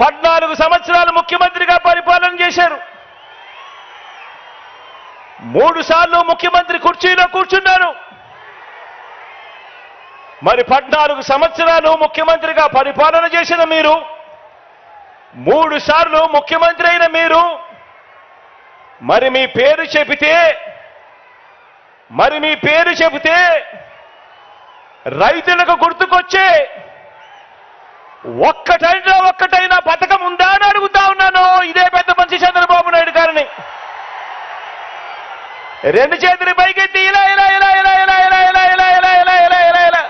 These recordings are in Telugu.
పద్నాలుగు సంవత్సరాలు ముఖ్యమంత్రిగా పరిపాలన చేశారు. మూడు సార్లు ముఖ్యమంత్రి కుర్చీలో కూర్చున్నారు. మరి పద్నాలుగు సంవత్సరాలు ముఖ్యమంత్రిగా పరిపాలన చేసిన మీరు మూడు సార్లు ముఖ్యమంత్రి అయిన మీరు మరి మీ పేరు చెబితే మరి మీ పేరు చెబితే రైతులకు గుర్తుకొచ్చే ఒక్కటైనా ఒక్కటైనా పథకం ఉందా అని అడుగుతా ఉన్నాను ఇదే పెద్ద మనిషి చంద్రబాబు నాయుడు గారిని రెండు చేతులు పైకెత్తి ఇలా ఇలా ఇలా ఇలా ఇలా ఇలా ఇలా ఇలా ఇలా ఇలా ఇలా ఇలా ఇలా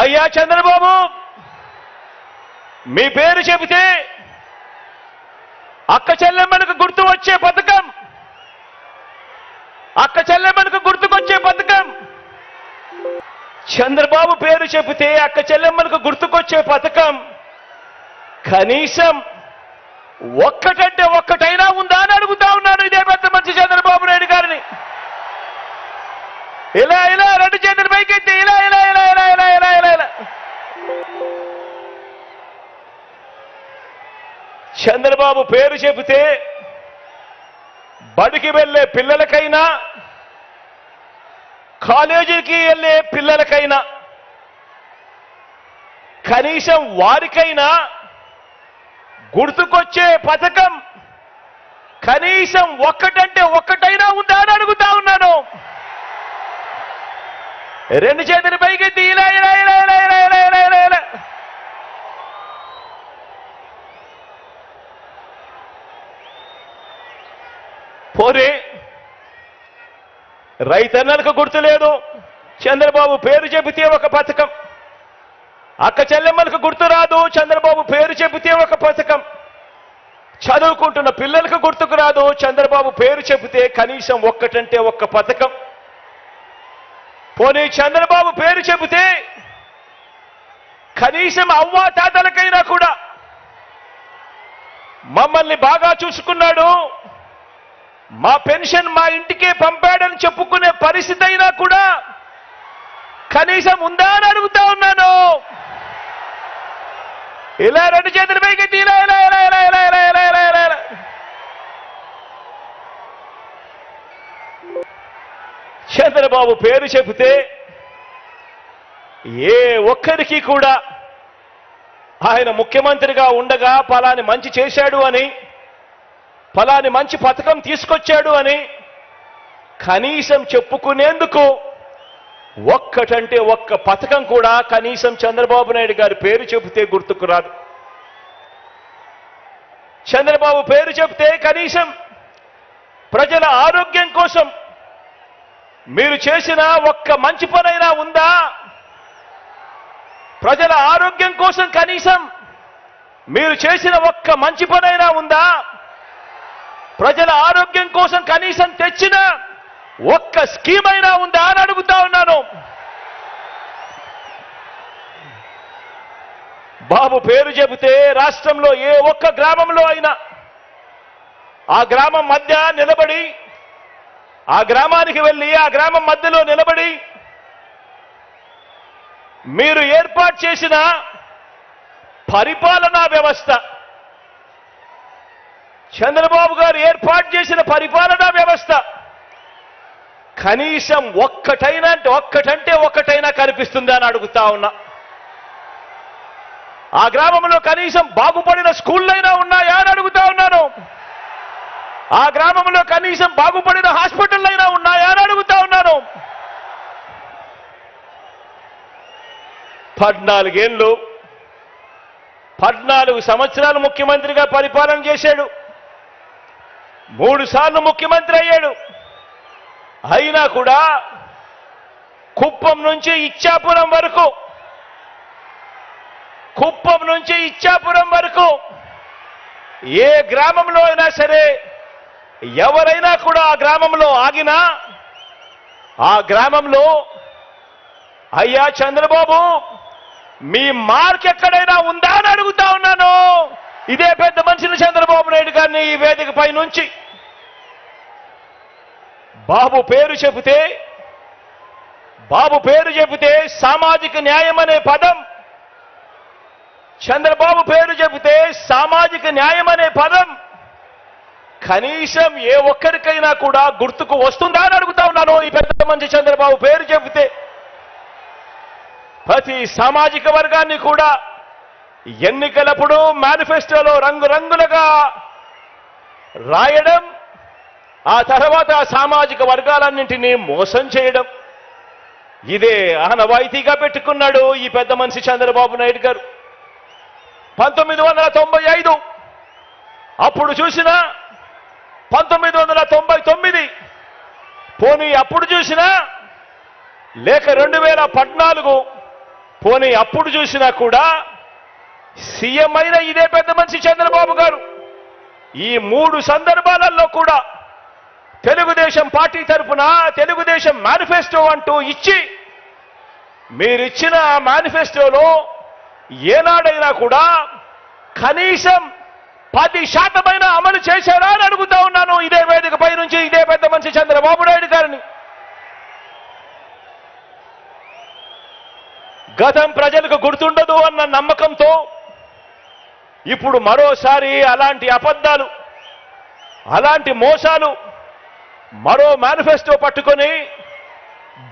అయ్యా చంద్రబాబు మీ పేరు చెబితే అక్క చెల్లెమ్మలకు గుర్తు వచ్చే పథకం అక్క చెల్లెమ్మలకు గుర్తుకొచ్చే పథకం చంద్రబాబు పేరు చెబితే అక్క చెల్లెమ్మలకు గుర్తుకొచ్చే పథకం. కనీసం ఒక్కటంటే ఒక్కటైనా ఉందా అని అడుగుతా ఉన్నాను ఇదే పెద్ద మంచి చంద్రబాబు నాయుడు గారిని. ఇలా ఇలా రెండు చేతులు పైకెత్తి ఇలా ఇలా ఇలా ఇలా ఇలా ఇలా ఇలా ఇలా. చంద్రబాబు పేరు చెబితే బడికి వెళ్ళే పిల్లలకైనా కాలేజీకి వెళ్ళే పిల్లలకైనా కనీసం వారికైనా గుర్తుకొచ్చే పథకం కనీసం ఒక్కటంటే ఒక్కటైనా ఉందా అని అడుగుతా ఉన్నాను. రెండు చేతుల పైకి ఇలా ఇలా ఇలా ఇలా ఇలా ఇలా ఇలా ఇలా ఇలా. పోరే రైతన్నలకు గుర్తులేదు. చంద్రబాబు పేరు చెబితే ఒక పథకం. అక్క చెల్లెమ్మలకు గుర్తు రాదు చంద్రబాబు పేరు చెబితే ఒక పథకం. చదువుకుంటున్న పిల్లలకు గుర్తుకు రాదు చంద్రబాబు పేరు చెబితే కనీసం ఒక్కటంటే ఒక్క పథకం. పోనీ చంద్రబాబు పేరు చెబితే కనీసం అవ్వా తాతలకైనా కూడా. మమ్మల్ని బాగా చూసుకున్నాడు. మా పెన్షన్ మా ఇంటికే పంపాడని చెప్పుకునే పరిస్థితి అయినా కూడా కనీసం ఉందా అని అడుగుతా ఉన్నాను. ఇలా రెండు చేతుల పైకి తీలా ఇలా ఇలా ఇలా ఇలా ఇలా ఇలా ఇలా ఇలా ఇలా. చంద్రబాబు పేరు చెబితే ఏ ఒక్కరికి కూడా ఆయన ముఖ్యమంత్రిగా ఉండగా పలాని మంచి చేశాడు అని ఫలాని మంచి పథకం తీసుకొచ్చాడు అని కనీసం చెప్పుకునేందుకు ఒక్కటంటే ఒక్క పథకం కూడా కనీసం చంద్రబాబు నాయుడు గారి పేరు చెబితే గుర్తుకు రాదు. చంద్రబాబు పేరు చెబితే కనీసం ప్రజల ఆరోగ్యం కోసం మీరు చేసిన ఒక్క మంచి పనైనా ఉందా? ప్రజల ఆరోగ్యం కోసం కనీసం మీరు చేసిన ఒక్క మంచి పనైనా ఉందా? ప్రజల ఆరోగ్యం కోసం కనీసం తెచ్చిన ఒక్క స్కీమ్ అయినా ఉందా అని అడుగుతా ఉన్నాను. బాబు పేరు చెబితే రాష్ట్రంలో ఏ ఒక్క గ్రామంలో అయినా ఆ గ్రామం మధ్య నిలబడి ఆ గ్రామానికి వెళ్ళి ఆ గ్రామం మధ్యలో నిలబడి మీరు ఏర్పాటు చేసిన పరిపాలనా వ్యవస్థ చంద్రబాబు గారు ఏర్పాటు చేసిన పరిపాలనా వ్యవస్థ కనీసం ఒక్కటైనా అంటే ఒక్కటంటే ఒక్కటైనా కనిపిస్తుందా అని అడుగుతా ఉన్నా. ఆ గ్రామంలో కనీసం బాగుపడిన స్కూళ్ళైనా ఉన్నాయా అని అడుగుతా ఉన్నాను. ఆ గ్రామంలో కనీసం బాగుపడిన హాస్పిటల్ అయినా ఉన్నాయా అని అడుగుతా ఉన్నాను. పద్నాలుగేళ్ళు పద్నాలుగు సంవత్సరాలు ముఖ్యమంత్రిగా పరిపాలన చేశాడు. మూడు సార్లు ముఖ్యమంత్రి అయ్యాడు. అయినా కూడా కుప్పం నుంచి ఇచ్చాపురం వరకు కుప్పం నుంచి ఇచ్చాపురం వరకు ఏ గ్రామంలో అయినా సరే ఎవరైనా కూడా ఆ గ్రామంలో ఆగినా ఆ గ్రామంలో అయ్యా చంద్రబాబు మీ మార్క్ ఎక్కడైనా ఉందా అని అడుగుతా ఉన్నాను. ఇదే పెద్ద మనిషిని చంద్రబాబు నాయుడు గారిని ఈ వేదిక పై నుంచి బాబు పేరు చెబితే బాబు పేరు చెబితే సామాజిక న్యాయం అనే పదం. చంద్రబాబు పేరు చెబితే సామాజిక న్యాయం అనే పదం. కనీసం ఏ ఒక్కరికైనా కూడా గుర్తుకు వస్తుందా అని అడుగుతా ఉన్నాను ఈ పెద్ద మంచి చంద్రబాబు పేరు చెబితే. ప్రతి సామాజిక వర్గాన్ని కూడా ఎన్నికలప్పుడు మేనిఫెస్టోలో రంగురంగులుగా రాయడం ఆ తర్వాత ఆ సామాజిక వర్గాలన్నింటినీ మోసం చేయడం. ఇదే ఆనవాయితీగా పెట్టుకున్నాడు ఈ పెద్ద మనిషి చంద్రబాబు నాయుడు గారు. పంతొమ్మిది వందల తొంభై ఐదు అప్పుడు చూసిన పంతొమ్మిది వందల తొంభై తొమ్మిది పోనీ అప్పుడు చూసినా లేక రెండు వేల పద్నాలుగు పోనీ అప్పుడు చూసినా కూడా సీఎం అయిన ఇదే పెద్ద మనిషి చంద్రబాబు గారు. ఈ మూడు సందర్భాలలో కూడా తెలుగుదేశం పార్టీ తరఫున తెలుగుదేశం మేనిఫెస్టో అంటూ ఇచ్చి మీరిచ్చిన మేనిఫెస్టోలో ఏనాడైనా కూడా కనీసం పది శాతమైన అమలు చేశారా అని అడుగుతా ఉన్నాను. ఇదే వేదికపై నుంచి ఇదే పెద్ద మనిషి చంద్రబాబు నాయుడు గారిని. గతం ప్రజలకు గుర్తుండదు అన్న నమ్మకంతో ఇప్పుడు మరోసారి అలాంటి అబద్ధాలు అలాంటి మోసాలు మరో మేనిఫెస్టో పట్టుకొని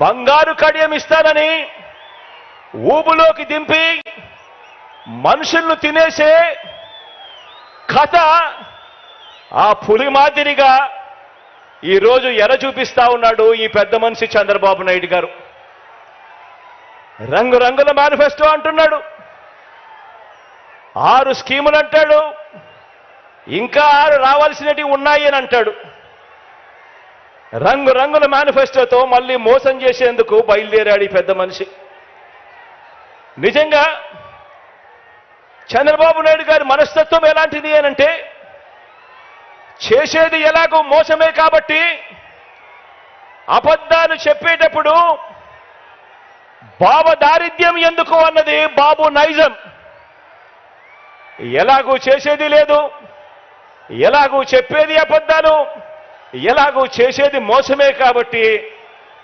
బంగారు కడియం ఇస్తానని ఊబులోకి దింపి మనుషులను తినేసే కథ ఆ పులి మాదిరిగా ఈరోజు ఎర చూపిస్తా ఉన్నాడు ఈ పెద్ద మనిషి చంద్రబాబు నాయుడు గారు. రంగురంగుల మేనిఫెస్టో అంటున్నాడు. ఆరు స్కీములు అంటాడు ఇంకా ఆరు రావాల్సినవి ఉన్నాయి అని అంటాడు. రంగురంగుల మేనిఫెస్టోతో మళ్ళీ మోసం చేసేందుకు బయలుదేరాడు ఈ పెద్ద మనిషి. నిజంగా చంద్రబాబు నాయుడు గారి మనస్తత్వం ఎలాంటిది అనంటే చేసేది ఎలాగో మోసమే కాబట్టి అబద్ధాలు చెప్పేటప్పుడు బావ దారిద్ర్యం ఎందుకు అన్నది బాబు నైజం. ఎలాగూ చేసేది లేదు ఎలాగూ చెప్పేది అబద్ధాలు ఎలాగో చేసేది మోసమే కాబట్టి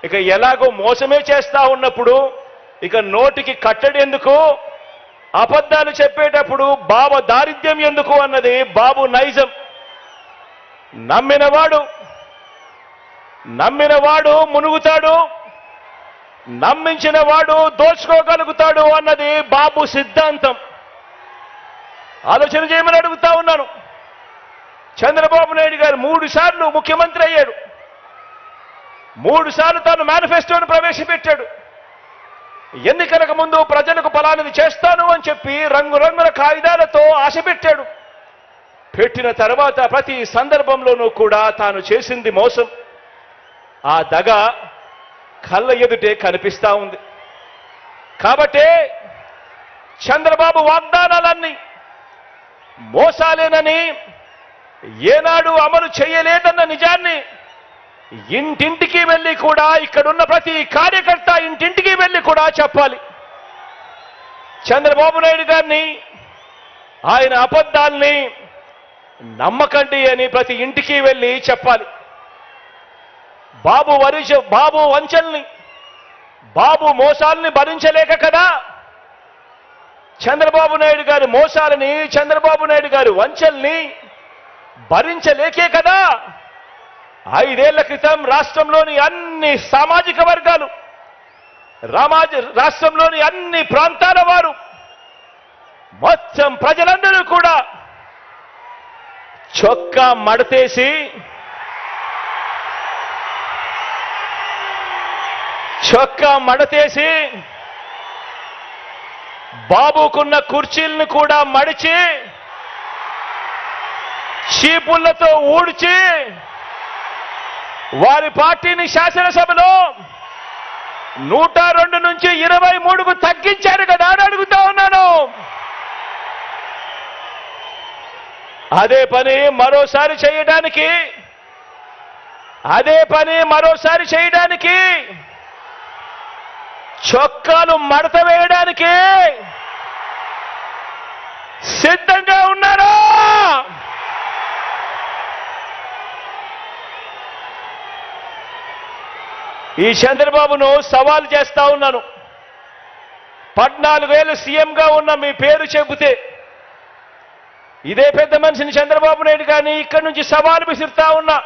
ఇక ఎలాగో మోసమే చేస్తా ఉన్నప్పుడు ఇక నోటికి కట్టడి ఎందుకు? అబద్ధాలు చెప్పేటప్పుడు బాబ దారిద్ర్యం ఎందుకు అన్నది బాబు నైజం. నమ్మినవాడు నమ్మినవాడు మునుగుతాడు నమ్మించిన వాడు దోచుకోగలుగుతాడు అన్నది బాబు సిద్ధాంతం. ఆలోచన చేయమని అడుగుతా ఉన్నాను. చంద్రబాబు నాయుడు గారు మూడు సార్లు ముఖ్యమంత్రి అయ్యాడు. మూడు సార్లు తాను మేనిఫెస్టోను ప్రవేశపెట్టాడు. ఎన్నికలకు ముందు ప్రజలకు ఫలానిది చేస్తాను అని చెప్పి రంగురంగుల కాగితాలతో ఆశ పెట్టాడు పెట్టిన తర్వాత ప్రతి సందర్భంలోనూ కూడా తాను చేసింది మోసం. ఆ దగ కళ్ళ ఎదుటే కనిపిస్తా ఉంది. కాబట్టే చంద్రబాబు వాగ్దానాలన్నీ మోసాలేనని ఏనాడు అమలు చేయలేదన్న నిజాన్ని ఇంటింటికి వెళ్ళి కూడా ఇక్కడున్న ప్రతి కార్యకర్త ఇంటింటికి వెళ్ళి కూడా చెప్పాలి. చంద్రబాబు నాయుడు గారిని ఆయన అబద్ధాల్ని నమ్మకండి అని ప్రతి ఇంటికి వెళ్ళి చెప్పాలి. బాబు వరిష బాబు వంచల్ని బాబు మోసాల్ని భరించలేక కదా చంద్రబాబు నాయుడు గారి మోసాలని చంద్రబాబు నాయుడు గారి వంచల్ని భరించలేకే కదా? ఐదేళ్ళ క్రితం రాష్ట్రంలోని అన్ని సామాజిక వర్గాలు రామాజ రాష్ట్రంలోని అన్ని ప్రాంతాల వారు మొత్తం ప్రజలందరూ కూడా చొక్కా మడతేసి చొక్కా మడతేసి బాబుకున్న కుర్చీలను కూడా మడిచి చీపుళ్ళతో ఊడ్చి వారి పార్టీని శాసనసభలో నూట రెండు నుంచి ఇరవై మూడుకు తగ్గించారు కదా అని అడుగుతా ఉన్నాను. అదే పని మరోసారి చేయడానికి అదే పని మరోసారి చేయడానికి చొక్కాలు మడత వేయడానికి సిద్ధంగా ఈ చంద్రబాబును సవాల్ చేస్తా ఉన్నాను. పద్నాలుగేళ్ళు సీఎంగా ఉన్న మీ పేరు చెబితే ఇదే పెద్ద మనిషిని చంద్రబాబు నాయుడు కానీ ఇక్కడి నుంచి సవాలు విసురుతా ఉన్నా.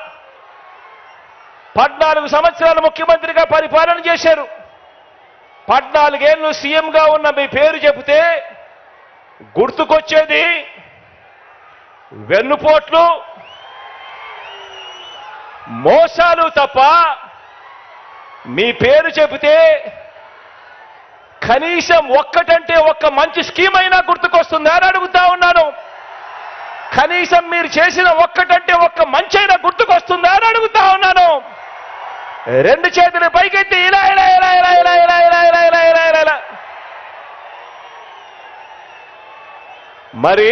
పద్నాలుగు సంవత్సరాలు ముఖ్యమంత్రిగా పరిపాలన చేశారు. పద్నాలుగేళ్ళు సీఎంగా ఉన్న మీ పేరు చెబితే గుర్తుకొచ్చేది వెన్నుపోట్లు మోసాలు తప్ప మీ పేరు చెబితే కనీసం ఒక్కటంటే ఒక్క మంచి స్కీమ్ అయినా గుర్తుకొస్తుందా అని అడుగుతా ఉన్నాను కనీసం మీరు చేసిన ఒక్కటంటే ఒక్క మంచి అయినా గుర్తుకొస్తుందా అని అడుగుతా ఉన్నాను రెండు చేతులు పైకెత్తి ఇలా ఇలా ఇలా ఇలా ఇలా ఇలా ఇలా ఇలా ఇలా ఇలా ఇలా ఇలా మరి